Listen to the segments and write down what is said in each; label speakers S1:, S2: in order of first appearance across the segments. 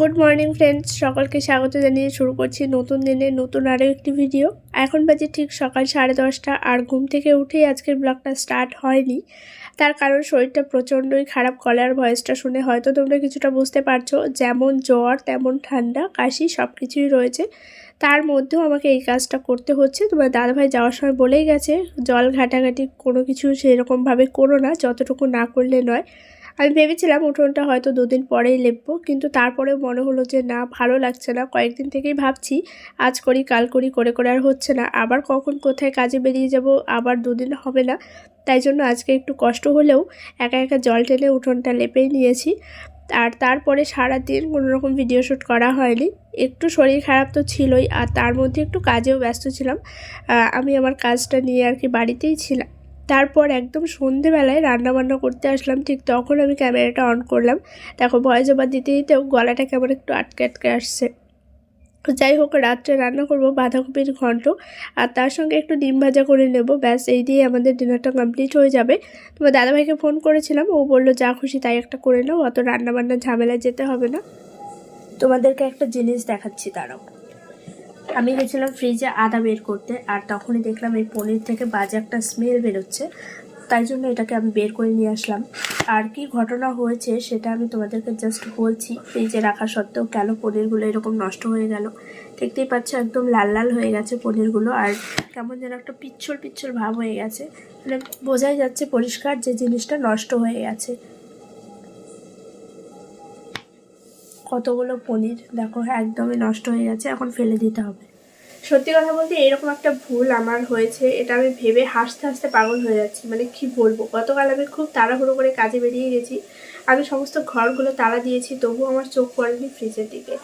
S1: Good morning friends সকলকে স্বাগত জানিয়ে শুরু করছি নতুন দিনের নতুন আরও একটি ভিডিও এখন বাজে ঠিক সকাল সাড়ে দশটা আর ঘুম থেকে উঠেই আজকের ব্লগটা স্টার্ট হয়নি। তার কারণ শরীরটা প্রচণ্ডই খারাপ। গলার ভয়েসটা শুনে হয়তো তোমরা কিছুটা বুঝতে পারছ, যেমন জ্বর, তেমন ঠান্ডা, কাশি সব কিছুই রয়েছে। তার মধ্যেও আমাকে এই কাজটা করতে হচ্ছে। তোমার দাদাভাই যাওয়ার সময় বলেই গেছে, জল ঘাটাঘাটি কোনো কিছু সেরকমভাবে করো না, যতটুকু না করলে নয়। আমি ভেবেছিলাম উঠোনটা হয়তো দুদিন পরেই লেপবো, কিন্তু তারপরে মনে হলো যে না, ভালো লাগছে না। কয়েকদিন থেকেই ভাবছি, আজ করি, কাল করি, করে করে আর হচ্ছে না। আবার কখন কোথায় কাজে বেরিয়ে যাব, আবার দুদিন হবে না। তাই জন্য আজকে একটু কষ্ট হলেও একা একা জল টেনে উঠোনটা লেপেই নিয়েছি। আর তারপরে সারা দিন কোনো রকম ভিডিও শ্যুট করা হয়নি। একটু শরীর খারাপ তো ছিলই, আর তার মধ্যে একটু কাজেও ব্যস্ত ছিলাম। আমি আমার কাজটা নিয়ে আর কি বাড়িতেই ছিলাম। তারপর একদম সন্ধেবেলায় রান্নাবান্না করতে আসলাম, ঠিক তখন আমি ক্যামেরাটা অন করলাম। দেখো ভয়েস ওভার দিতে দিতেও গলাটা কেমন একটু আটকে আটকে আসছে। যাই হোক, রাত্রে রান্না করব বাঁধাকপির ঘন্ট আর তার সঙ্গে একটু ডিম ভাজা করে নেব। ব্যাস, এই দিয়ে আমাদের ডিনারটা কমপ্লিট হয়ে যাবে। তোমার দাদাভাইকে ফোন করেছিলাম, ও বলল, যা খুশি তাই একটা করে নাও, অত রান্নাবান্না ঝামেলায় যেতে হবে না। তোমাদেরকে একটা জিনিস দেখাচ্ছি তারাও আমি গেছিলাম ফ্রিজে আদা বের করতে, আর তখনই দেখলাম এই পনির থেকে বাজে একটা স্মেল বেরোচ্ছে। তাই জন্য এটাকে আমি বের করে নিয়ে আসলাম। আর কি ঘটনা হয়েছে সেটা আমি তোমাদেরকে জাস্ট বলছি। ফ্রিজে রাখা সত্ত্বেও কেন পনিরগুলো এরকম নষ্ট হয়ে গেল? দেখতেই পাচ্ছ একদম লাল লাল হয়ে গেছে পনিরগুলো, আর কেমন যেন একটা পিচ্ছল পিচ্ছল ভাব হয়ে গেছে। মানে বোঝাই যাচ্ছে পরিষ্কার যে জিনিসটা নষ্ট হয়ে গেছে। কতগুলো পনির, দেখো, একদমই নষ্ট হয়ে গেছে, এখন ফেলে দিতে হবে। সত্যি কথা বলতে, এরকম একটা ভুল আমার হয়েছে, এটা আমি ভেবে হাসতে হাসতে পাগল হয়ে যাচ্ছি মানে কি বলব? গতকাল আমি খুব তাড়াহুড়ো করে কাজে বেরিয়ে গেছি, আমি সমস্ত ঘরগুলো তালা দিয়েছি তবুও আমার চোখ পড়েনি ফ্রিজের দিকে।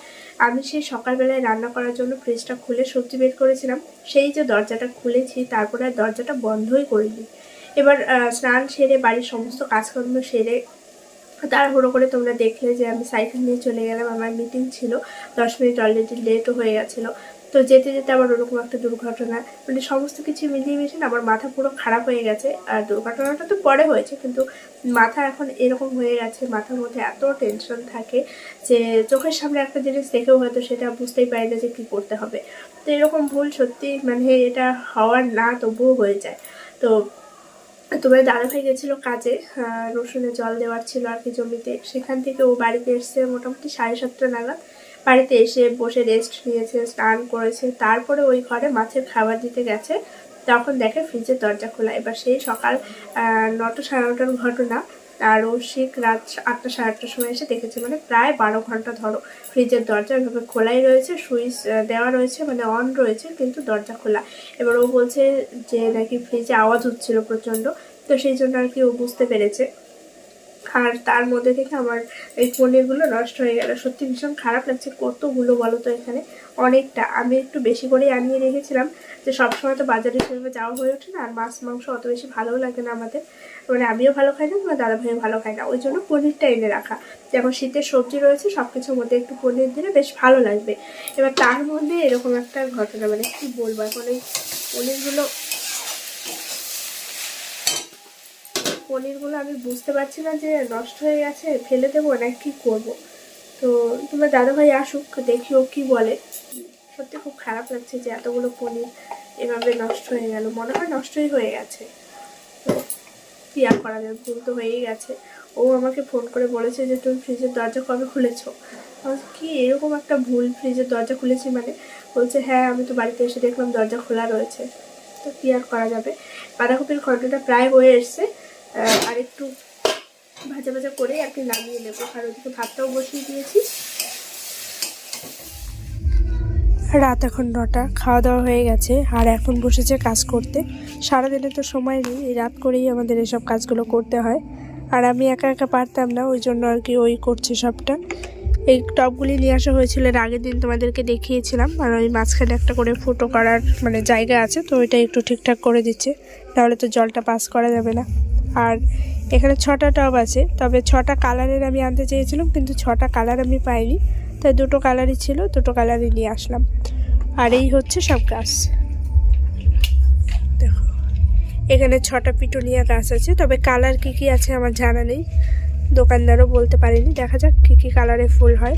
S1: আমি সেই সকালবেলায় রান্না করার জন্য ফ্রিজটা খুলে সবজি বের করেছিলাম, সেই যে দরজাটা খুলেছি, তারপরে দরজাটা বন্ধই করিনি। এবার স্নান সেরে বাড়ির সমস্ত কাজকর্ম সেরে তাড়াহুড়ো করে তোমরা দেখলে যে আমি সাইকেল নিয়ে চলে গেলাম, আমার মিটিং ছিল। দশ মিনিট অলরেডি লেটও হয়ে গেছিল। তো যেতে যেতে আবার ওরকম একটা দুর্ঘটনা মানে সমস্ত কিছু মিলিয়ে মিশিয়ে না আমার মাথা পুরো খারাপ হয়ে গেছে। আর দুর্ঘটনাটা তো পরে হয়েছে, কিন্তু মাথা এখন এরকম হয়ে গেছে, মাথার মধ্যে এত টেনশন থাকে যে চোখের সামনে একটা জিনিস দেখেও হয়তো সেটা বুঝতেই পারি না যে কী করতে হবে। তো এরকম ভুল সত্যি মানে এটা হওয়ার না, তবুও হয়ে যায়। তো তোমার দাদাভাই গেছিল কাজে রসুনে জল দেওয়ার ছিল আর কি জমিতে। সেখান থেকে ও বাড়িতে এসছে মোটামুটি সাড়ে সাতটা নাগাদ। বাড়িতে এসে বসে রেস্ট নিয়েছে, স্নান করেছে। তারপরে ওই ঘরে মাছের খাবার দিতে গেছে। তখন দেখে ফ্রিজের দরজা খোলা। এবার সেই সকাল নটা সাড়ে নটার ঘটনা। আর সে রাত আটটা সাড়ে আটটার সময় এসে দেখেছে মানে প্রায় বারো ঘণ্টা ধরো। ফ্রিজের দরজা এভাবে খোলাই রয়েছে, সুইচ দেওয়া রয়েছে মানে অন রয়েছে, কিন্তু দরজা খোলা। এবার ও বলছে যে নাকি ফ্রিজে আওয়াজ হচ্ছিল প্রচণ্ড, তো সেই জন্য আর কি ও বুঝতে পেরেছে। আর তার মধ্যে থেকে আমার এই পনিরগুলো নষ্ট হয়ে গেল। সত্যি ভীষণ খারাপ লাগছে কতগুলো বলো তো এখানে? অনেকটা। আমি একটু বেশি করেই আনিয়ে রেখেছিলাম। যে সবসময় তো বাজারে সেভাবে যাওয়া হয়ে ওঠে না, আর মাছ, মাংস অত বেশি ভালোও লাগে না আমাদের। মানে আমিও ভালো খাই না আমার দাদা ভাইও ভালো খাই না। ওই জন্য পনিরটা এনে রাখা। যেমন শীতের সবজি রয়েছে সব কিছুর মধ্যে একটু পনির দিলে বেশ ভালো লাগবে। এবার তার মধ্যে এরকম একটা ঘটনা মানে কি বলব এখন? এই পনিরগুলো পনিরগুলো আমি বুঝতে পারছি না যে নষ্ট হয়ে গেছে, ফেলে দেবো না, কি করব? তো তোমার দাদাভাই আসুক, দেখি ও কী বলে। সত্যি খুব খারাপ লাগছে যে এতগুলো পনির এভাবে নষ্ট হয়ে গেল। মনে হয় নষ্টই হয়ে গেছে। তো কী আর করা যাবে? ভুল তো হয়েই গেছে। ও আমাকে ফোন করে বলেছে যে, তুমি ফ্রিজের দরজা কবে খুলেছো? কি এরকম একটা ভুল? ফ্রিজের দরজা খুলেছি মানে? বলছে হ্যাঁ আমি তো বাড়িতে এসে দেখলাম দরজা খোলা রয়েছে। তো কী আর করা যাবে? বাঁধাকপির ঘন্টটা প্রায় হয়ে এসছে। আর একটু ভাজা ভাজা করে আর কি নামিয়ে নেব। আর ওদিকে ভাতটাও বসিয়ে দিয়েছি। রাত এখন নটা, খাওয়া দাওয়া হয়ে গেছে। আর এখন বসেছে কাজ করতে। সারাদিনে তো সময় নেই, এই রাত করেই আমাদের এসব কাজগুলো করতে হয়। আর আমি একা একা পারতাম না, ওই জন্য আর কি ওই করছে সবটা। এই টবগুলি নিয়ে আসা হয়েছিল এর আগের দিন তোমাদেরকে দেখিয়েছিলাম। আর ওই মাঝখানে একটা করে ফুটো করার মানে জায়গা আছে, তো ওইটা একটু ঠিকঠাক করে দিচ্ছে। তাহলে তো জলটা পাস করা যাবে না। আর এখানে ছটা টব আছে। তবে ছটা কালারের আমি আনতে চেয়েছিলাম, কিন্তু ছটা কালার আমি পাইনি। তাই দুটো কালারই ছিল, দুটো কালারই নিয়ে আসলাম। আর এই হচ্ছে সব গাছ। দেখো, এখানে ছটা পিটুনিয়া গাছ আছে। তবে কালার কি কি আছে আমার জানা নেই। দোকানদারও বলতে পারেনি। দেখা যাক কী কী কালারের ফুল হয়।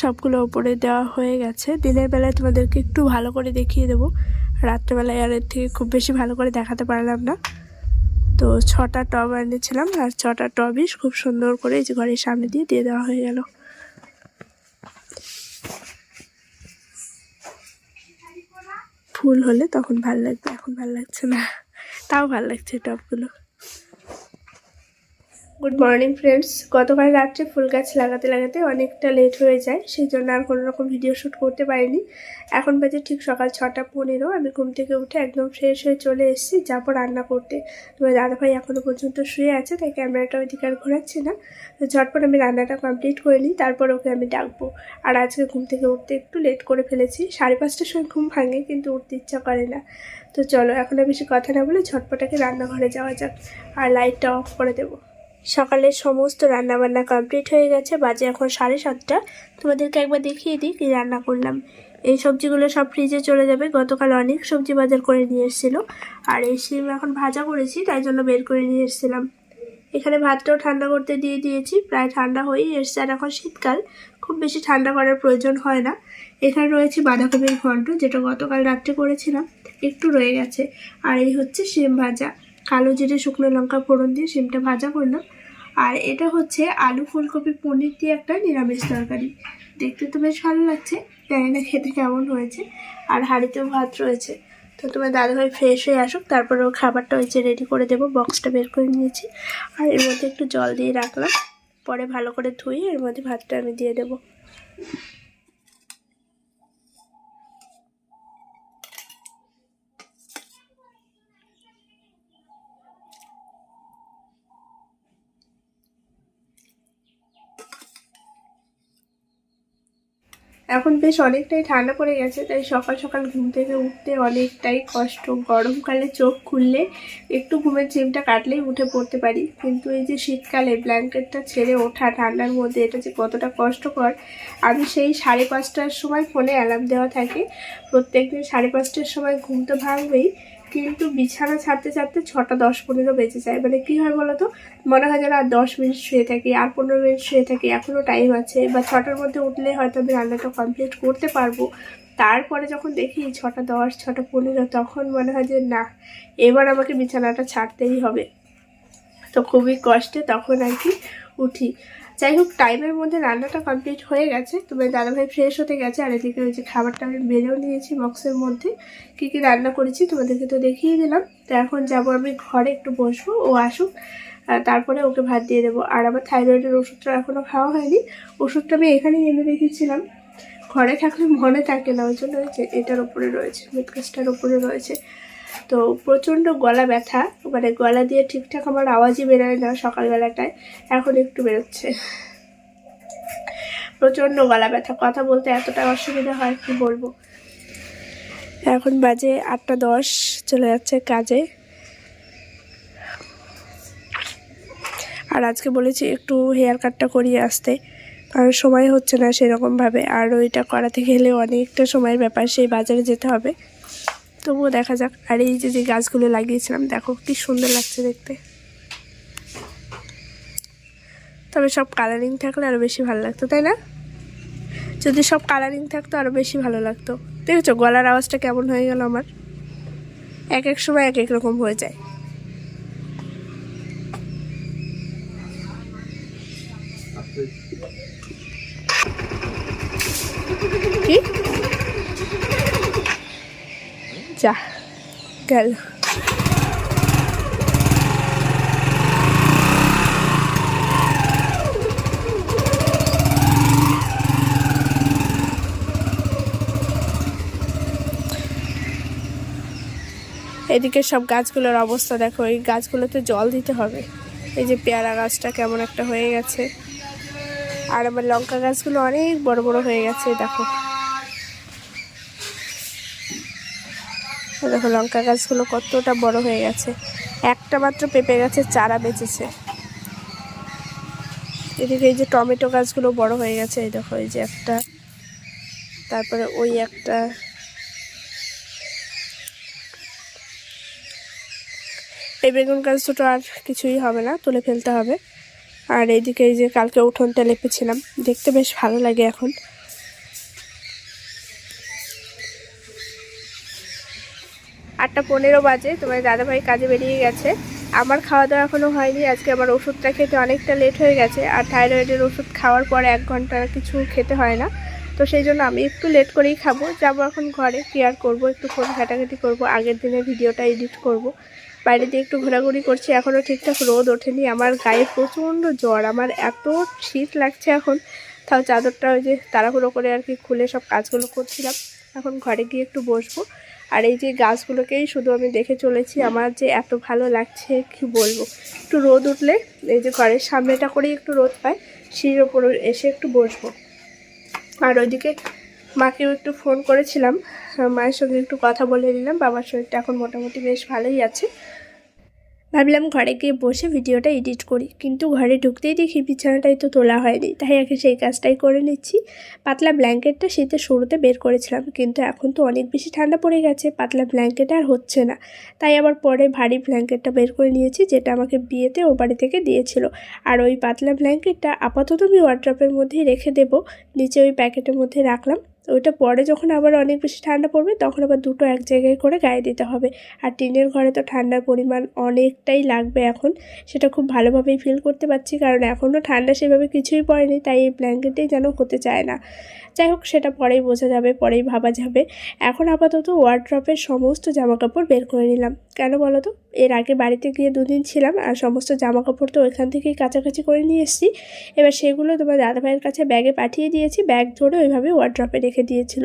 S1: সবগুলো ওপরে দেওয়া হয়ে গেছে। দিনের বেলায় তোমাদেরকে একটু ভালো করে দেখিয়ে দেবো। রাত্রেবেলায় আর এর থেকে খুব বেশি ভালো করে দেখাতে পারলাম না। তো ছটা টব এনেছিলাম আর ছটা টবই খুব সুন্দর করে এই যে ঘরের সামনে দিয়ে দিয়ে দেওয়া হয়ে গেল। ফুল হলে তখন ভালো লাগবে, এখন ভালো লাগছে না। তাও ভালো লাগছে টবগুলো। গুড মর্নিং ফ্রেন্ডস গতকাল রাত্রে ফুল গাছ লাগাতে লাগাতে অনেকটা লেট হয়ে যায় সেই জন্য আর কোনো রকম ভিডিও শ্যুট করতে পারিনি। এখন বাজে ঠিক সকাল ছটা পনেরো, আমি ঘুম থেকে উঠে একদম ফ্রেশ হয়ে চলে এসেছি, যাব রান্না করতে। তোমার দাদাভাই এখনও পর্যন্ত শুয়ে আছে, তাই ক্যামেরাটা ওইদিকে আর ঘোরাচ্ছে না। তো ঝটপট আমি রান্নাটা কমপ্লিট করে নিই, তারপর ওকে আমি ডাকবো। আর আজকে ঘুম থেকে উঠতে একটু লেট করে ফেলেছি, সাড়ে পাঁচটার সময় ঘুম ভাঙে, কিন্তু উঠতে ইচ্ছা করে না। তো চলো, এখন আর বেশি কথা না বলে ঝটপটাকে রান্নাঘরে যাওয়া যাক, আর লাইটটা অফ করে দেবো। সকালের সমস্ত রান্নাবান্না কমপ্লিট হয়ে গেছে, বাজে এখন সাড়ে সাতটা। তোমাদেরকে একবার দেখিয়ে দিই কী রান্না করলাম। এই সবজিগুলো সব ফ্রিজে চলে যাবে। গতকাল অনেক সবজি বাজার করে নিয়ে এসেছিল। আর এই শিম এখন ভাজা করেছি, তাই জন্য বের করে নিয়ে এসেছিলাম। এখানে ভাতটাও ঠান্ডা করতে দিয়ে দিয়েছি, প্রায় ঠান্ডা হয়েই এসছে। আর এখন শীতকাল, খুব বেশি ঠান্ডা করার প্রয়োজন হয় না। এখানে রয়েছে বাঁধাকপির ঘন্ট, যেটা গতকাল রাত্রে করেছিলাম, একটু রয়ে গেছে। আর এই হচ্ছে শিম ভাজা। কালো জিরে, শুকনো লঙ্কা ফোড়ন দিয়ে সিমটা ভাজা করলাম আর এটা হচ্ছে আলু ফুলকপি পনির দিয়ে একটা নিরামিষ তরকারি। দেখতে তো বেশ ভালো লাগছে, জানি না খেতে কেমন হয়েছে। আর হাঁড়িতেও ভাত রয়েছে। তো তোমার দাদাভাই ফ্রেশ হয়ে আসুক, তারপরে ও খাবারটা হয়েছে রেডি করে দেবো বক্সটা বের করে নিয়েছি। আর এর মধ্যে একটু জল দিয়ে রাখলাম, পরে ভালো করে ধুয়ে এর মধ্যে ভাতটা আমি দিয়ে দেবো। এখন বেশ অনেকটাই ঠান্ডা পড়ে গেছে, তাই সকাল সকাল ঘুম থেকে উঠতে অনেকটাই কষ্ট। গরমকালে চোখ খুললে একটু ঘুমের চিমটা কাটলেই উঠে পড়তে পারি। কিন্তু এই যে শীতকালে ব্ল্যাঙ্কেটটা ছেড়ে ওঠা ঠান্ডার মধ্যে এটা যে কতটা কষ্টকর, আমি সেই সাড়ে পাঁচটার সময় ফোনে অ্যালার্ম দেওয়া থাকে। প্রত্যেকদিন সাড়ে পাঁচটার সময় ঘুম তো ভাঙবেই কিন্তু বিছানা ছাড়তে ছাড়তে ছটা দশ পনেরো বেঁচে যায়। মানে কী হয় বলো তো মনে হয় যেন আর দশ মিনিট শুয়ে থাকি, আর পনেরো মিনিট শুয়ে থাকি এখনও টাইম আছে। বা ছটার মধ্যে উঠলে হয়তো আমি রান্নাটা কমপ্লিট করতে পারব। তারপরে যখন দেখি ছটা দশ, ছটা পনেরো, তখন মনে হয় যে না, এবার আমাকে বিছানাটা ছাড়তেই হবে। তো খুবই কষ্টে তখন আর কি উঠি। যাই হোক টাইমের মধ্যে রান্নাটা কমপ্লিট হয়ে গেছে। তোমার দাদাভাই ফ্রেশ হতে গেছে। আর এদিকে ওই যে খাবারটা আমি বেড়েও নিয়েছি বক্সের মধ্যে। কী কী রান্না করেছি তোমাদেরকে তো দেখিয়ে দিলাম। তো এখন যাব আমি ঘরে, একটু বসবো, ও আসুক। তারপরে ওকে ভাত দিয়ে দেবো। আর আমার থাইরয়েডের ওষুধটা এখনও খাওয়া হয়নি। ওষুধটা আমি এখানেই এনে রেখেছিলাম। ঘরে থাকলে মনে থাকে না, ওই জন্য এটার ওপরে রয়েছে মুটকাসটার ওপরে রয়েছে। তো প্রচণ্ড গলা ব্যথা মানে গলা দিয়ে ঠিকঠাক আমার আওয়াজই বেরোয় না সকালবেলাটায়, এখন একটু বেরোচ্ছে। প্রচণ্ড গলা ব্যথা, কথা বলতে এতটা অসুবিধা হয়, কি বলব? এখন বাজে আটটা দশ, চলে যাচ্ছে কাজে। আর আজকে বলেছি একটু হেয়ার কাটটা করিয়ে আসতে, কারণ সময় হচ্ছে না সেরকমভাবে, আর ওইটা করাতে গেলে অনেকটা সময়ের ব্যাপার, সেই বাজারে যেতে হবে। তবুও দেখা যাক। আর এই যে যে গাছগুলো লাগিয়েছিলাম, দেখো কি সুন্দর লাগছে দেখতে। তবে সব কালারিং থাকলে আরও বেশি ভালো লাগতো, তাই না? যদি সব কালারিং থাকতো আরও বেশি ভালো লাগতো। দেখেছ, গলার আওয়াজটা কেমন হয়ে গেল আমার? এক এক সময় এক এক রকম হয়ে যায়। কি? যা, গেল। এদিকে সব গাছগুলোর অবস্থা দেখো, এই গাছগুলোতে জল দিতে হবে। এই যে পেয়ারা গাছটা কেমন একটা হয়ে গেছে। আর আমার লঙ্কা গাছগুলো অনেক বড় বড় হয়ে গেছে, দেখো। দেখো, লঙ্কা গাছগুলো কতটা বড় হয়ে গেছে। একটা মাত্র পেঁপে গাছের চারা বেঁচেছে। এদিকে এই যে টমেটো গাছগুলো বড় হয়ে গেছে, এই দেখো, এই যে একটা। তারপরে ওই একটা। এই বেগুন গাছ দুটো আর কিছুই হবে না, তুলে ফেলতে হবে। আর এইদিকে এই যে কালকে উঠোনটা লেপেছিলাম, দেখতে বেশ ভালো লাগে এখন। আটটা পনেরো বাজে তোমার দাদাভাই কাজে বেরিয়ে গেছে। আমার খাওয়া দাওয়া এখনও হয়নি, আজকে আমার ওষুধটা খেতে অনেকটা লেট হয়ে গেছে, আর থাইরয়েডের ওষুধ খাওয়ার পরে এক ঘণ্টা কিছু খেতে হয় না। তো সেই জন্য আমি একটু লেট করেই খাব, যাব এখন ঘরে কেয়ার করব, একটু ফোন ঘাটাঘাটি করব, আগের দিনের ভিডিওটা এডিট করব। বাইরে দিয়ে একটু ঘোরাঘুরি করছি এখনও ঠিকঠাক রোদ ওঠেনি, আমার গায়ে প্রচণ্ড জ্বর, আমার এত শীত লাগছে এখন। তাও চাদরটা ওই যে তাড়াহুড়ো করে আর কি খুলে সব কাজগুলো করছিলাম, এখন ঘরে গিয়ে একটু বসবো। আর এই যে গাছগুলোকেই শুধু আমি দেখে চলেছি, আমার যে এত ভালো লাগছে, কি বলব? একটু রোদ উঠলে, এই যে ঘরের সামনেটা করেই একটু রোদ পায়, সিঁড়ির ওপর এসে একটু বসবো। আর ওইদিকে মাকেও একটু ফোন করেছিলাম, মায়ের সঙ্গে একটু কথা বলে নিলাম, বাবার শরীরটা এখন মোটামুটি বেশ ভালোই আছে। ভাবলাম ঘরে গিয়ে বসে ভিডিওটা এডিট করি। কিন্তু ঘরে ঢুকতেই দেখি বিছানাটাই তো তোলা হয়নি। তাই আগে সেই কাজটাই করে নিচ্ছি। পাতলা ব্ল্যাঙ্কেটটা শীতের শুরুতে বের করেছিলাম। কিন্তু এখন তো অনেক বেশি ঠান্ডা পড়ে গেছে। পাতলা ব্ল্যাঙ্কেট আর হচ্ছে না। তাই আবার পরে ভারী ব্ল্যাঙ্কেটটা বের করে নিয়েছি, যেটা আমাকে বিয়েতে ও বাড়ি থেকে দিয়েছিল। আর ওই পাতলা ব্ল্যাঙ্কেটটা আপাতত আমি ওয়ার্ড্রপের মধ্যেই রেখে দেবো। নিচে ওই প্যাকেটের মধ্যে রাখলাম। ওইটা পরে যখন আবার অনেক বেশি ঠান্ডা পড়বে, তখন আবার দুটো এক জায়গায় করে গায়ে দিতে হবে। আর টিনের ঘরে তো ঠান্ডার পরিমাণ অনেকটাই লাগবে এখন। সেটা খুব ভালোভাবেই ফিল করতে পারছি, কারণ এখনও ঠান্ডা সেভাবে কিছুই পড়েনি, তাই এই ব্ল্যাঙ্কেটেই যেন হতে চায় না। যাই হোক, সেটা পরেই বোঝা যাবে, পরেই ভাবা যাবে। এখন আপাতত ওয়ার্ড্রপের সমস্ত জামাকাপড় বের করে নিলাম। কেন বলো তো? এর আগে বাড়িতে গিয়ে দুদিন ছিলাম, আর সমস্ত জামাকাপড় তো ওইখান থেকেই কাছাকাছি করে নিয়ে এসেছি। এবার সেগুলো তোমার দাদাভাইয়ের কাছে ব্যাগে পাঠিয়ে দিয়েছি ব্যাগ ধরে ওইভাবে ওয়ার্ড্রপে রেখে দিয়েছিল।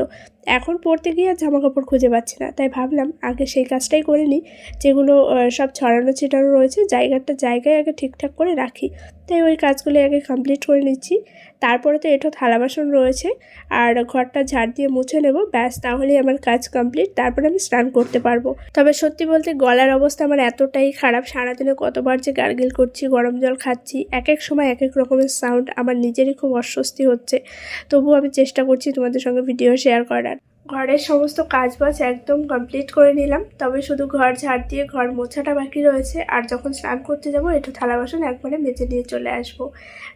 S1: এখন পরতে গিয়ে আর জামা কাপড় খুঁজে পাচ্ছি না। তাই ভাবলাম আগে সেই কাজটাই করে নিই। যেগুলো সব ছড়ানো ছিটানো রয়েছে, জায়গাটা জায়গায় আগে ঠিকঠাক করে রাখি। তাই ওই কাজগুলো আগে কমপ্লিট করে নিচ্ছি। তারপরে তো এটো থালা বাসন রয়েছে। আর ঘরটা ঝাড় দিয়ে মুছে নেব। ব্যাস, তাহলেই আমার কাজ কমপ্লিট তারপরে আমি স্নান করতে পারব। তবে সত্যি বলতে গলার অবস্থা আমার এতটাই খারাপ। সারাদিনে কতবার যে গার্গিল করছি, গরম জল খাচ্ছি, এক এক সময় এক এক রকমের সাউন্ড আমার নিজেরই খুব অস্বস্তি হচ্ছে। তবুও আমি চেষ্টা করছি তোমাদের সঙ্গে ভিডিও শেয়ার করার। ঘরের সমস্ত কাজবাজ একদম কমপ্লিট করে নিলাম। তবে শুধু ঘর ঝাড় দিয়ে ঘর মোছাটা বাকি রয়েছে। আর যখন স্নান করতে যাব, একটু থালা বাসন একবারে মেজে নিয়ে চলে আসব।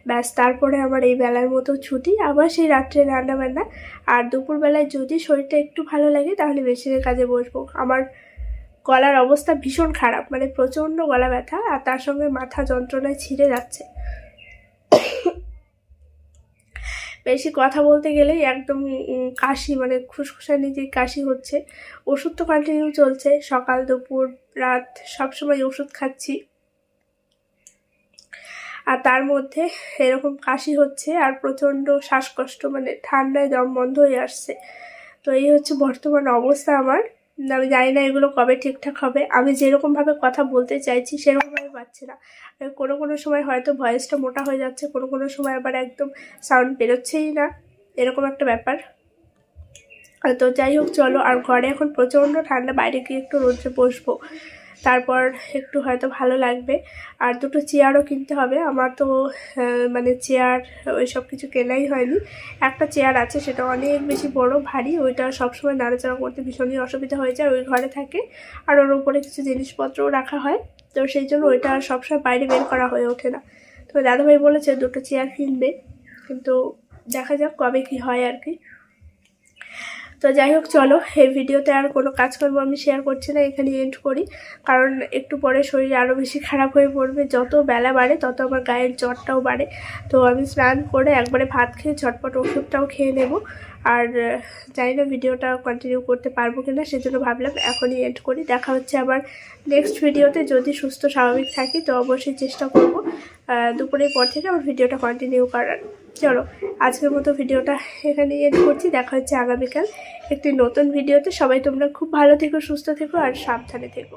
S1: ব্যাস, তারপরে আমার এই বেলার মতো ছুটি, আবার সেই রাত্রে রান্না বান্না আর দুপুরবেলায় যদি শরীরটা একটু ভালো লাগে, তাহলে মেশিনের কাজে বসবো। আমার গলার অবস্থা ভীষণ খারাপ মানে প্রচণ্ড গলা ব্যথা, আর তার সঙ্গে মাথা যন্ত্রণায় ছিঁড়ে যাচ্ছে। বেশি কথা বলতে গেলে একদম কাশি মানে খুসখুসানি যে কাশি হচ্ছে। ওষুধ তো কন্টিনিউ চলছে। সকাল, দুপুর, রাত সব সময় ওষুধ খাচ্ছি। আর তার মধ্যে এরকম কাশি হচ্ছে আর প্রচণ্ড শ্বাসকষ্ট মানে ঠান্ডায় দম বন্ধ হয়ে আসছে। তো এই হচ্ছে বর্তমান অবস্থা আমার। আমি জানি না এগুলো কবে ঠিকঠাক হবে। আমি যেরকমভাবে কথা বলতে চাইছি, সেরকমভাবে পাচ্ছি না। কোনো কোনো সময় হয়তো ভয়েসটা মোটা হয়ে যাচ্ছে, কোনো কোনো সময় আবার একদম সাউন্ড বেরোচ্ছেই না। এরকম একটা ব্যাপার। তো যাই হোক, চলো। আর ঘরে এখন প্রচণ্ড ঠান্ডা, বাইরে গিয়ে একটু রোদ্রে বসবো। তারপর একটু হয়তো ভালো লাগবে। আর দুটো চেয়ারও কিনতে হবে। আমার তো মানে চেয়ার, ওই সব কিছু কেনাই হয়নি। একটা চেয়ার আছে, সেটা অনেক বেশি বড়, ভারী। ওইটা সবসময় নাড়াচাড়া করতে ভীষণই অসুবিধা হয়ে যায় ওই ঘরে থাকে। আর ওর উপরে কিছু জিনিসপত্রও রাখা হয়। তো সেই জন্য ওইটা সবসময় বাইরে বের করা হয়ে ওঠে না। তো দাদাভাই বলেছে দুটো চেয়ার কিনবে। কিন্তু দেখা যাক কবে কি হয় আর কি। তো যাই হোক, চলো, এই ভিডিওতে আর কোনো কাজকর্ম আমি শেয়ার করছি না এখানে এন্ড করি। কারণ একটু পরে শরীর আরও বেশি খারাপ হয়ে পড়বে, যত বেলা বাড়ে তত আমার গায়ের জ্বরটাও বাড়ে। তো আমি স্নান করে একবারে ভাত খেয়ে ঝটপট ওষুধটাও খেয়ে নেব। আর জানি না ভিডিওটা কন্টিনিউ করতে পারব কি কিনা, সেজন্য ভাবলাম এখনই এন্ড করি। দেখা হচ্ছে আবার নেক্সট ভিডিওতে। যদি সুস্থ, স্বাভাবিক থাকি, তো অবশ্যই চেষ্টা করব দুপুরের পর থেকে আমার ভিডিওটা কন্টিনিউ করার। চলো, আজকের মতো ভিডিওটা এখানে এড করছি। দেখা হচ্ছে আগামীকাল একটি নতুন ভিডিওতে। সবাই তোমরা খুব ভালো থেকো, সুস্থ থেকো, আর সাবধানে থেকো।